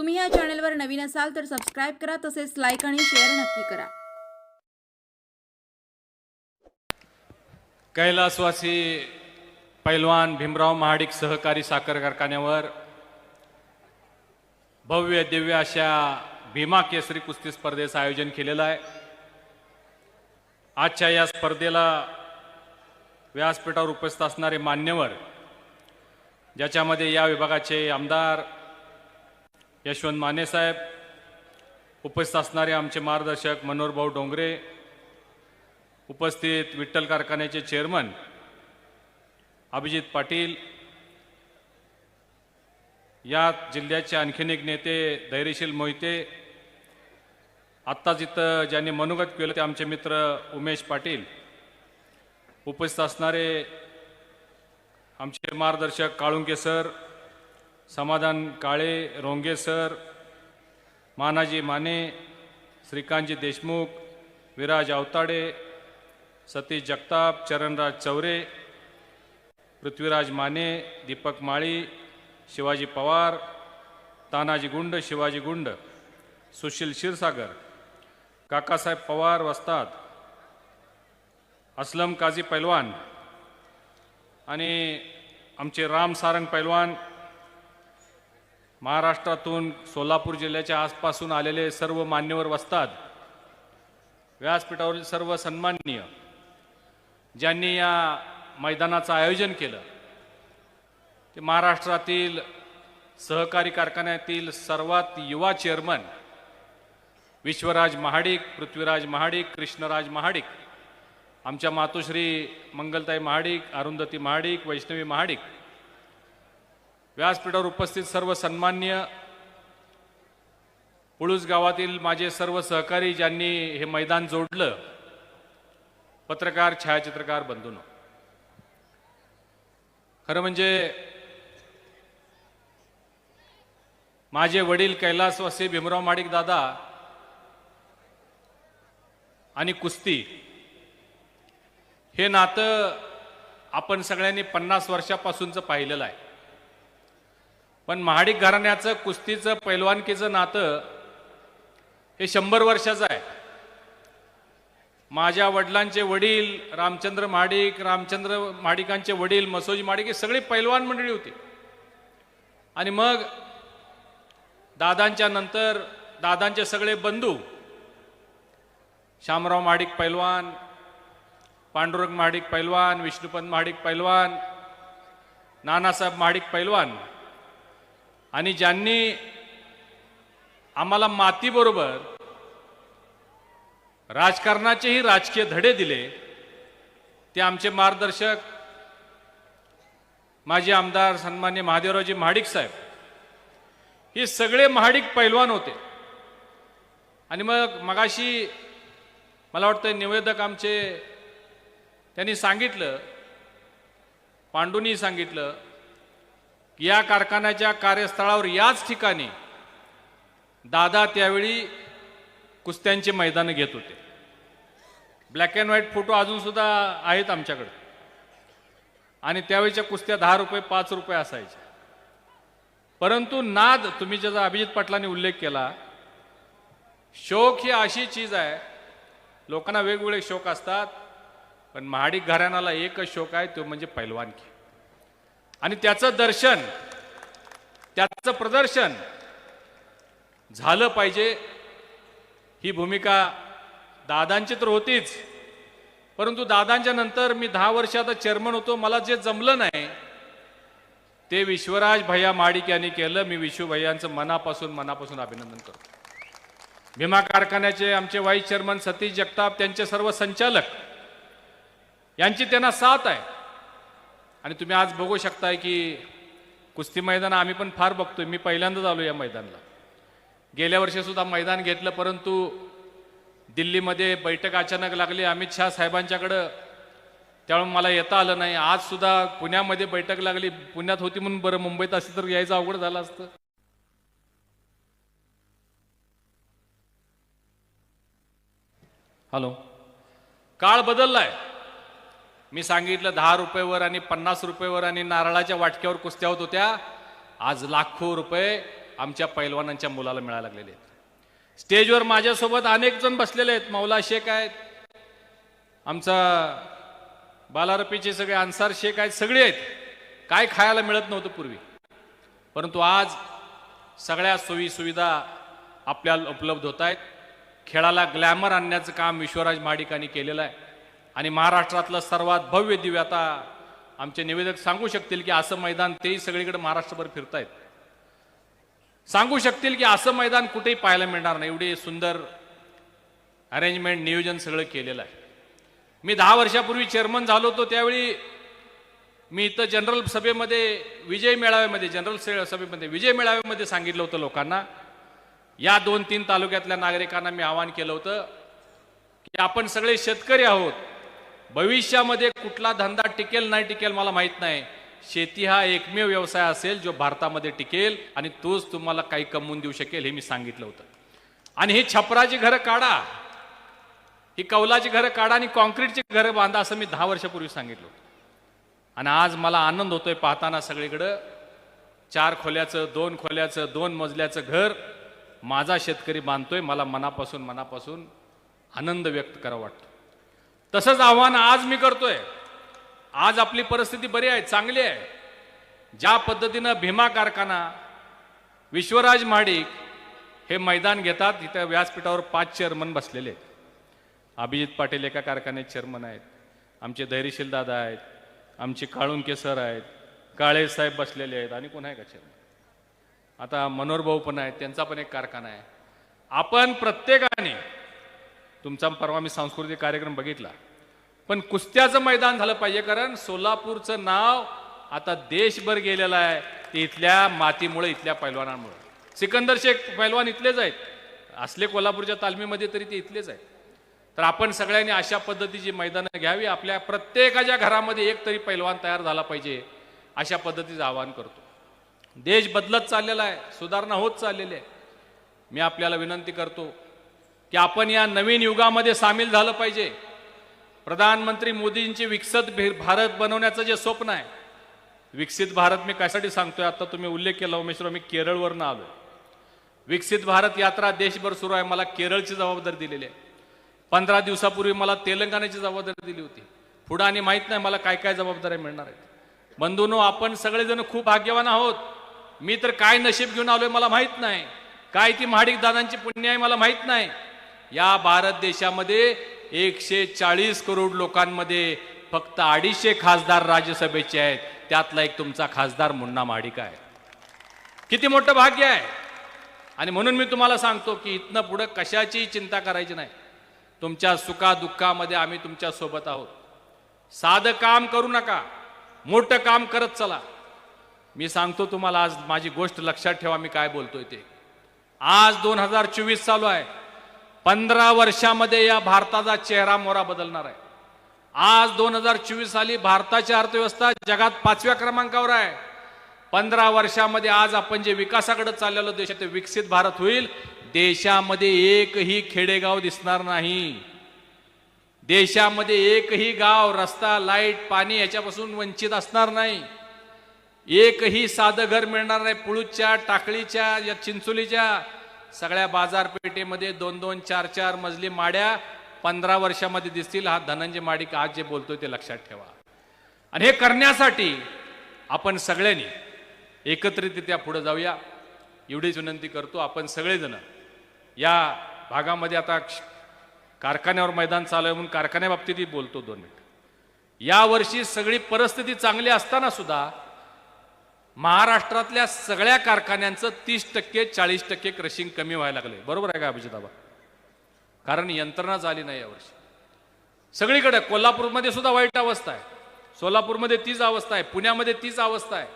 तुम्ही या चॅनलवर नवीन असाल तर सबस्क्राईब करा तसेच लाईक आणि शेअर नक्की करा. कैलासवासी पैलवान भीमराव महाडिक सहकारी साखर कारखान्यावर भव्य दिव्य अशा भीमा केसरी कुस्ती स्पर्धेचं आयोजन केलेलं आहे. आजच्या या स्पर्धेला व्यासपीठावर उपस्थित असणारे मान्यवर ज्याच्यामध्ये या विभागाचे आमदार यशवंत माने साहेब उपस्थित असणारे आमचे मार्गदर्शक मनोहरभाऊ डोंगरे उपस्थित विठ्ठल कारखान्याचे चेअरमन अभिजित पाटील या जिल्ह्याचे आणखीन एक नेते धैर्यशील मोहिते आत्ताच इथं ज्यांनी मनोगत केलं ते आमचे मित्र उमेश पाटील उपस्थित असणारे आमचे मार्गदर्शक काळुंके सर समाधान काळे रोंगे सर मानाजी माने श्रीकांतजी देशमुख विराज अवताडे सतीश जगताप चरणराज चौरे पृथ्वीराज माने दीपक माळी शिवाजी पवार तानाजी गुंड शिवाजी गुंड सुशील क्षीरसागर काकासाहेब पवार वस्ताद असलम काझी पैलवान आणि आमचे राम सारंग पैलवान महाराष्ट्रातून सोलापूर जिल्ह्याच्या आसपासून आलेले सर्व मान्यवर वसतात व्यासपीठावरील सर्व सन्माननीय ज्यांनी या मैदानाचं आयोजन केलं ते महाराष्ट्रातील सहकारी कारखान्यातील सर्वात युवा चेअरमन विश्वराज महाडिक पृथ्वीराज महाडिक कृष्णराज महाडिक आमच्या मातोश्री मंगलताई महाडिक अरुंधती महाडिक वैष्णवी महाडिक व्यासपीठावर उपस्थित सर्व सन्मान्य पुळूस गावातील माझे सर्व सहकारी ज्यांनी हे मैदान जोडलं पत्रकार छायाचित्रकार बंधूंनो. खरं म्हणजे माझे वडील कैलासवासी भीमराव माडिक दादा आणि कुस्ती हे नातं आपण सगळ्यांनी पन्नास वर्षापासूनचं पाहिलेलं आहे. पण महाडिक घराण्याचं कुस्तीचं पैलवानकीचं नातं हे शंभर वर्षाचं आहे. माझ्या वडिलांचे वडील रामचंद्र महाडिक रामचंद्र महाडिकांचे वडील मसोजी महाडिक हे सगळी पैलवान मंडळी होती. आणि मग दादांच्या नंतर दादांचे सगळे बंधू शामराव महाडिक पैलवान पांडुरंग महाडिक पैलवान विष्णुपंत महाडिक पैलवान नानासाहेब महाडिक पैलवान आणि ज्यांनी आम्हाला मातीबरोबर राजकारणाचेही राजकीय धडे दिले ते आमचे मार्गदर्शक माजी आमदार सन्मान्य महादेवरावजी महाडिक साहेब. हे सगळे महाडिक पैलवान होते. आणि मग मगाशी मला वाटतं निवेदक आमचे त्यांनी सांगितलं पांडूंनी सांगितलं या कारखान्याच्या कार्यस्थळावर याच ठिकाणी दादा त्यावेळी कुस्त्यांचे मैदानं घेत होते. ब्लॅक अँड व्हाईट फोटो अजून सुद्धा आहेत आमच्याकडे. आणि त्यावेळीच्या कुस्त्या दहा रुपये पाच रुपये असायच्या परंतु नाद तुम्ही ज्याचा अभिजित पाटलांनी उल्लेख केला शोक ही अशी चीज आहे लोकांना वेगवेगळे शोक असतात पण महाडिक घराण्याला एकच शोक आहे तो म्हणजे पैलवानकी. आणि त्याचं दर्शन त्याचं प्रदर्शन झालं पाहिजे. ही भूमिका दादांची तर होतीच. परंतु दादांच्या नंतर मी दहा वर्ष आता चेअरमन होतो. मला जे जमलं नाही ते विश्वराज भैया माडिक यांनी केलं. मी विश्व भैयांचं मनापासून मनापासून अभिनंदन करतो. भीमा कारखान्याचे आमचे व्हाईस चेअरमन सतीश जगताप त्यांचे सर्व संचालक यांची त्यांना साथ आहे. आणि तुम्ही आज बघू शकताय की कुस्ती मैदान आम्ही पण फार बघतोय. मी पहिल्यांदाच आलो या मैदानाला. गेल्या वर्षीसुद्धा मैदान घेतलं परंतु दिल्लीमध्ये बैठक अचानक लागली. अमित शहा साहेबांच्याकडं त्यामुळे मला येता आलं नाही. आजसुद्धा पुण्यामध्ये बैठक लागली. पुण्यात होती म्हणून बरं मुंबईत असती तर यायचं अवघड झालं असतं. हॅलो. काळ बदललाय. मी सांगितलं दहा रुपयेवर आणि पन्नास रुपयेवर आणि नारळाच्या वाटक्यावर कुस्त्या होत होत्या. आज लाखो रुपये आमच्या पैलवानांच्या मुलाला मिळायला लागलेले आहेत. स्टेजवर माझ्यासोबत अनेक जण बसलेले आहेत. मौला शेख आहेत. आमचा बालारपीचे सगळे अन्सार शेख आहेत. सगळे आहेत. काय खायला मिळत नव्हतं पूर्वी. परंतु आज सगळ्या सोयी सुविधा आपल्याला उपलब्ध होत आहेत. खेळाला ग्लॅमर आणण्याचं काम विश्वराज माडिकांनी केलेलं आहे. आणि महाराष्ट्रातलं सर्वात भव्य दिव्य आता आमचे निवेदक सांगू शकतील की असं मैदान तेही सगळीकडे महाराष्ट्रभर फिरतायत. सांगू शकतील की असं मैदान कुठेही पाहायला मिळणार नाही. एवढे सुंदर अरेंजमेंट नियोजन सगळं केलेलं आहे. मी दहा वर्षापूर्वी चेअरमन झालो होतो त्यावेळी मी इथं जनरल सभेमध्ये विजय मेळाव्यामध्ये जनरल से- सभेमध्ये विजय मेळाव्यामध्ये सांगितलं होतं लोकांना. या दोन तीन तालुक्यातल्या नागरिकांना मी आवाहन केलं होतं की आपण सगळे शेतकरी आहोत भविष्यामध्ये कुठला धंदा टिकेल नाही टिकेल मला माहीत नाही. शेती हा एकमेव व्यवसाय असेल जो भारतामध्ये टिकेल आणि तोच तुम्हाला काही कमवून देऊ शकेल हे मी सांगितलं होतं. आणि ही छपराची घरं काढा. ही कौलाची घरं काढा आणि कॉन्क्रीटची घरं बांधा असं मी दहा वर्षापूर्वी सांगितलं होतं. आणि आज मला आनंद होतोय पाहताना सगळीकडं. चार खोल्याचं दोन खोल्याचं दोन मजल्याचं घर माझा शेतकरी बांधतोय. मला मनापासून मनापासून आनंद व्यक्त करावा वाटतो. तसंच आव्हान आज मी करतोय. आज आपली परिस्थिती बरी आहे चांगली आहे. ज्या पद्धतीनं भीमा कारखाना विश्वराज महाडिक हे मैदान घेतात इथं व्यासपीठावर पाच चेअरमन बसलेले आहेत. अभिजित पाटील एका कारखान्यात चेअरमन आहेत. आमचे धैर्यशील दादा आहेत. आमचे काळुंके सर आहेत. काळे साहेब बसलेले आहेत आणि कोण आहे का चेअरमन आता मनोहर भाऊ पण आहेत त्यांचा पण एक कारखाना आहे. आपण प्रत्येकाने तुमचा परवा मी सांस्कृतिक कार्यक्रम बघितला. पण कुस्त्याचं मैदान झालं पाहिजे कारण सोलापूरचं नाव आता देशभर गेलेलं आहे. ते इथल्या मातीमुळे इथल्या पैलवानांमुळे. सिकंदर शेख पैलवान इथलेच आहेत. असले कोल्हापूरच्या तालमीमध्ये तरी ते इथलेच आहेत. तर आपण सगळ्यांनी अशा पद्धतीची मैदानं घ्यावी. आपल्या प्रत्येकाच्या घरामध्ये एक तरी पैलवान तयार झाला पाहिजे अशा पद्धतीचं आवाहन करतो. देश बदलत चाललेला आहे. सुधारणा होत चाललेली आहे. मी आपल्याला विनंती करतो की आपण या नवीन युगामध्ये सामील झालं पाहिजे. प्रधानमंत्री मोदींची विकसित भारत बनवण्याचं जे स्वप्न आहे विकसित भारत मी कशासाठी सांगतोय? आता तुम्ही उल्लेख केला उमेशराव मी केरळवरनं आलो विकसित भारत यात्रा देशभर सुरू आहे मला केरळची जबाबदारी दिलेली आहे. पंधरा दिवसापूर्वी मला तेलंगणाची जबाबदारी दिली होती. पुढं आणि माहीत नाही मला काय काय जबाबदाऱ्या मिळणार आहेत. बंधूनो आपण सगळेजण खूप भाग्यवान आहोत. मी तर काय नशीब घेऊन आलोय मला माहीत नाही. काय ती महाडिक दादांची पुण्य आहे मला माहीत नाही. या भारत देशामध्ये एकशे चाळीस करोड लोकांमध्ये फक्त अडीचशे खासदार राज्यसभेचे आहेत. त्यातला एक तुमचा खासदार मुन्ना माडिका आहे. किती मोठं भाग्य आहे. आणि म्हणून मी तुम्हाला सांगतो की इथनं पुढं कशाचीही चिंता करायची नाही. तुमच्या सुखा दुःखामध्ये आम्ही तुमच्यासोबत आहोत. साधं काम करू नका. मोठं काम करत चला. मी सांगतो तुम्हाला आज माझी गोष्ट लक्षात ठेवा मी काय बोलतोय ते. आज दोन हजार चोवीस चालू आहे. पंधरा वर्षामध्ये या भारताचा चेहरा मोरा बदलणार आहे. आज दोन हजार चोवीस साली भारताची अर्थव्यवस्था जगात पाचव्या क्रमांकावर आहे. पंधरा वर्षामध्ये आज आपण जे विकासाकडे चाललेलो देश ते विकसित भारत होईल. देशामध्ये एकही खेडेगाव दिसणार नाही. देशामध्ये एकही गाव रस्ता लाइट पाणी याच्यापासून वंचित असणार नाही. एकही साधं घर मिळणार नाही. पुळूच्या टाकळीच्या या चिंचोलीच्या सगळ्या बाजारपेठेमध्ये दोन दोन चार चार मजली माड्या पंधरा वर्षामध्ये दिसतील. हा धनंजय माडिक आज जे बोलतोय ते लक्षात ठेवा. आणि हे करण्यासाठी आपण सगळ्यांनी एकत्रितरित्या पुढे जाऊया. एवढीच विनंती करतो आपण सगळेजण या भागामध्ये आता कारखान्यावर मैदान चालू आहे म्हणून कारखान्याबाबतीतही बोलतो दोन मिनिट. यावर्षी सगळी परिस्थिती चांगली असताना सुद्धा महाराष्ट्रातल्या सगळ्या कारखान्यांचं तीस टक्के चाळीस टक्के क्रशिंग कमी व्हायला लागले बरोबर आहे का अभिजित बाबा कारण यंत्रणा झाली नाही यावर्षी. सगळीकडे कोल्हापूरमध्ये सुद्धा वाईट अवस्था आहे. सोलापूरमध्ये तीच अवस्था आहे. पुण्यामध्ये तीच अवस्था आहे.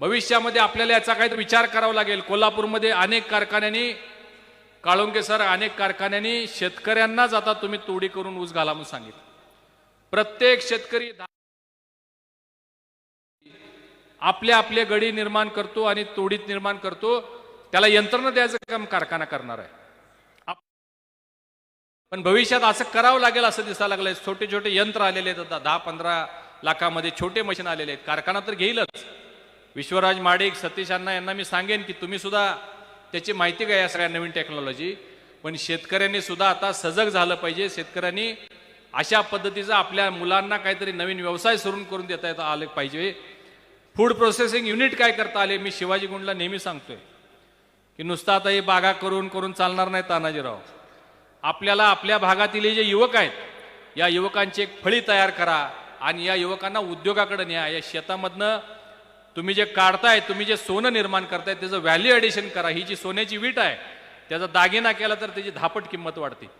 भविष्यामध्ये आपल्याला याचा काहीतरी विचार करावा लागेल. कोल्हापूरमध्ये अनेक कारखान्यांनी काळुंके सर अनेक कारखान्यांनी शेतकऱ्यांनाच आता तुम्ही तोडी करून ऊस घाला म्हणून सांगितलं. प्रत्येक शेतकरी आपले आपले गडी निर्माण करतो आणि तोडीत निर्माण करतो त्याला यंत्रणा द्यायचं काम कारखाना करणार आहे. आप- पण भविष्यात असं करावं लागेल असं दिसायला लागलंय. छोटे छोटे यंत्र आलेले आहेत आता दहा पंधरा लाखामध्ये छोटे मशीन आलेले आहेत. कारखाना तर घेईलच. विश्वराज माडिक सतीश अण्णा यांना मी सांगेन की तुम्ही सुद्धा त्याची माहिती घ्या या सगळ्या नवीन टेक्नॉलॉजी पण शेतकऱ्यांनी सुद्धा आता सजग झालं पाहिजे. शेतकऱ्यांनी अशा पद्धतीचा आपल्या मुलांना काहीतरी नवीन व्यवसाय सुरू करून देता येता आले पाहिजे. फूड प्रोसेसिंग युनिट काय करता आले? मी शिवाजी गुंडला नेहमी सांगतोय की नुसतं आता हे बागा करून करून चालणार नाही तानाजीराव. आपल्याला आपल्या भागातील हे जे युवक आहेत या युवकांची एक फळी तयार करा आणि या युवकांना उद्योगाकडे न्या. या शेतामधनं तुम्ही जे काढताय तुम्ही जे सोनं निर्माण करताय त्याचं व्हॅल्यू ॲडिशन करा. ही जी सोन्याची वीट आहे त्याचा दागिना केला तर त्याची धापट किंमत वाढते.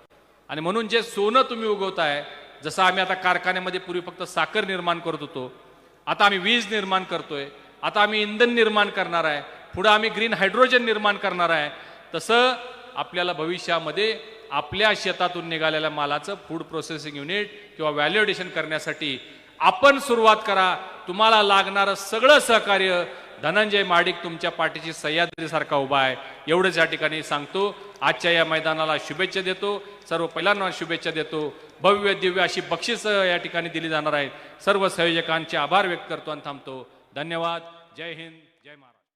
आणि म्हणून जे सोनं तुम्ही उगवताय जसं आम्ही आता कारखान्यामध्ये पूर्वी फक्त साखर निर्माण करत होतो आता आम्ही वीज निर्माण करतोय आता आम्ही इंधन निर्माण करणार आहे पुढं आम्ही ग्रीन हायड्रोजन निर्माण करणार आहे. तसं आपल्याला भविष्यामध्ये आपल्या शेतातून निघालेल्या मालाचं फूड प्रोसेसिंग युनिट किंवा व्हॅल्युएडेशन करण्यासाठी आपण सुरुवात करा. तुम्हाला लागणारं सगळं सहकार्य. धनंजय माडिक तुमच्या पाठीची सह्याद्रीसारखा उभा आहे. एवढंच या ठिकाणी सांगतो. आजच्या या मैदानाला शुभेच्छा देतो. सर्व पहिल्यांदा शुभेच्छा देतो. भव्य दिव्य अशी बक्षीस या ठिकाणी दिली जाणार आहेत सर्व संयोजकांचे आभार व्यक्त करतो आणि थांबतो. धन्यवाद. जय हिंद. जय महाराज